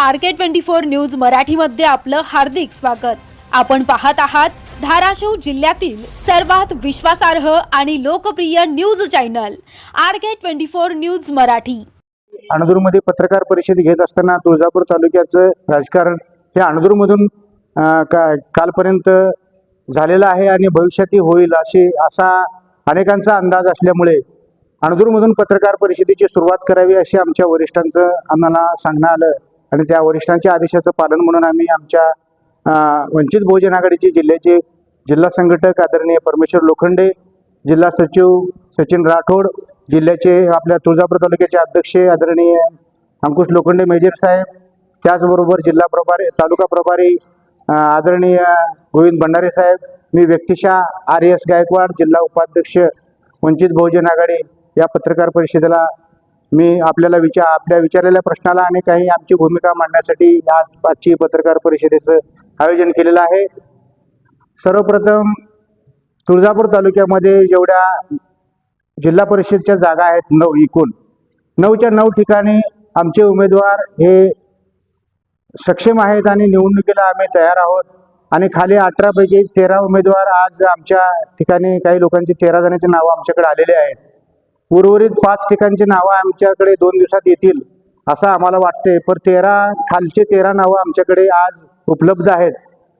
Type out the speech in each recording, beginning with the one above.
R K twenty four news मराठीमध्ये आपलं हार्दिक स्वागत. आपण पाहत आहात धाराशिव जिल्ह्यातील सर्वात विश्वासार्ह आणि लोकप्रिय news channel R K twenty four news Marathi. अणदूरमध्ये पत्रकार परिषद घेत असताना तुळजापूर तालुक्याचं राजकारण हे अणदूरमधून का कालपर्यंत झालेलं आहे आणि भविष्यातही होईल असे असा अनेकांचा अंदाज असल्यामुळे अणदूरमधून पत्रकार परिषदेची सुरुवात करावी अशी आमच्या वरिष्ठांचं आम्हाला सांगणं आलं. आणि त्या वरिष्ठांच्या आदेशाचं पालन म्हणून आम्ही आमच्या वंचित बहुजन आघाडीचे जिल्ह्याचे जिल्हा संघटक आदरणीय परमेश्वर लोखंडे जिल्हा सचिव सचिन राठोड जिल्ह्याचे आपल्या तुळजापूर तालुक्याचे अध्यक्ष आदरणीय अंकुश लोखंडे मेजर साहेब त्याचबरोबर जिल्हा प्रभारी तालुका प्रभारी आदरणीय गोविंद भंडारे साहेब मी व्यक्तिशः आर एस गायकवाड जिल्हा उपाध्यक्ष वंचित बहुजन आघाडी या पत्रकार परिषदेला मी आपल्याला विचार आपल्या विचारलेल्या प्रश्नाला आणि काही आमची भूमिका मांडण्यासाठी आज आजची पत्रकार परिषदेचं आयोजन केलेलं आहे. सर्वप्रथम तुळजापूर तालुक्यामध्ये जेवढ्या जिल्हा परिषदच्या जागा आहेत नऊ एकूण नऊच्या नऊ ठिकाणी आमचे उमेदवार हे सक्षम आहेत आणि निवडणुकीला आम्ही तयार आहोत. आणि खाली अठरापैकी तेरा उमेदवार आज आमच्या ठिकाणी काही लोकांची तेरा जणांची नावं आमच्याकडे आलेली आहेत. उर्वरित पाच ठिकाणची नावं आमच्याकडे दोन दिवसात येतील असं आम्हाला वाटते पण तेरा खालचे तेरा नावं आमच्याकडे आज उपलब्ध आहेत.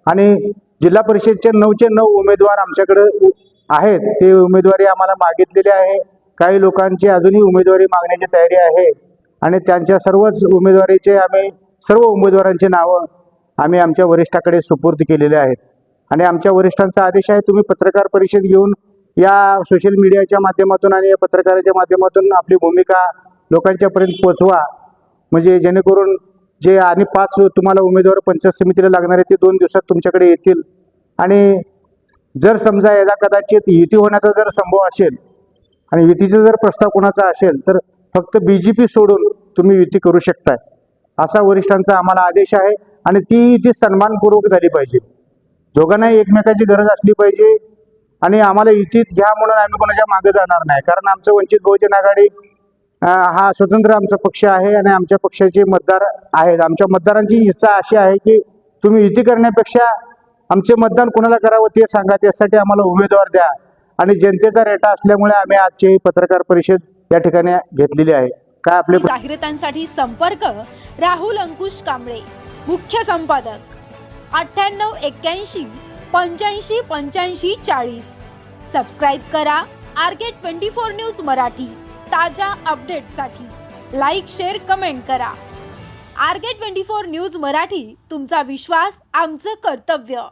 आणि जिल्हा परिषदचे नऊचे नऊ उमेदवार आमच्याकडे आहेत. ते उमेदवारी आम्हाला मागितलेली आहे. काही लोकांची अजूनही उमेदवारी मागण्याची तयारी आहे. आणि त्यांच्या सर्वच उमेदवारीचे आम्ही सर्व उमेदवारांची नावं आम्ही आमच्या वरिष्ठाकडे सुपूर्द केलेले आहेत. आणि आमच्या वरिष्ठांचा आदेश आहे तुम्ही पत्रकार परिषद घेऊन या सोशल मीडियाच्या माध्यमातून आणि या पत्रकाराच्या माध्यमातून आपली भूमिका लोकांच्यापर्यंत पोचवा म्हणजे जेणेकरून जे आणि पाच तुम्हाला उमेदवार पंचायत समितीला लागणारे ते दोन दिवसात तुमच्याकडे येतील. आणि जर समजा याला कदाचित युती होण्याचा जर संभव असेल आणि युतीचा जर प्रस्ताव कोणाचा असेल तर फक्त बी जे पी सोडून तुम्ही युती करू शकताय. असा वरिष्ठांचा आम्हाला आदेश आहे आणि ती युती सन्मानपूर्वक झाली पाहिजे. दोघांनाही एकमेकाची गरज असली पाहिजे. आणि आम्हाला युतीत घ्या म्हणून आम्ही कोणाच्या मागे जाणार नाही. कारण आमचं वंचित बहुजन आघाडी हा स्वतंत्र आमचा पक्ष आहे आणि आमच्या पक्षाचे मतदार आहेत. आमच्या मतदारांची इच्छा अशी आहे की तुम्ही युती करण्यापेक्षा आमचे मतदान कोणाला करावं ते सांगा. त्यासाठी आम्हाला उमेदवार द्या. आणि जनतेचा रेटा असल्यामुळे आम्ही आजची ही पत्रकार परिषद या ठिकाणी घेतलेली आहे. काय आपले जाहिरातांसाठी संपर्क राहुल अंकुश कांबळे मुख्य संपादक अठ्ठ्याण्णव एक्क्याऐंशी पंच्याऐंशी पंच्याऐंशी चाळीस. सबस्क्राईब करा. R K twenty four news Marathi. ताज्या अपडेटसाठी लाईक शेअर कमेंट करा. R K twenty four news Marathi तुमचा विश्वास आमचं कर्तव्य.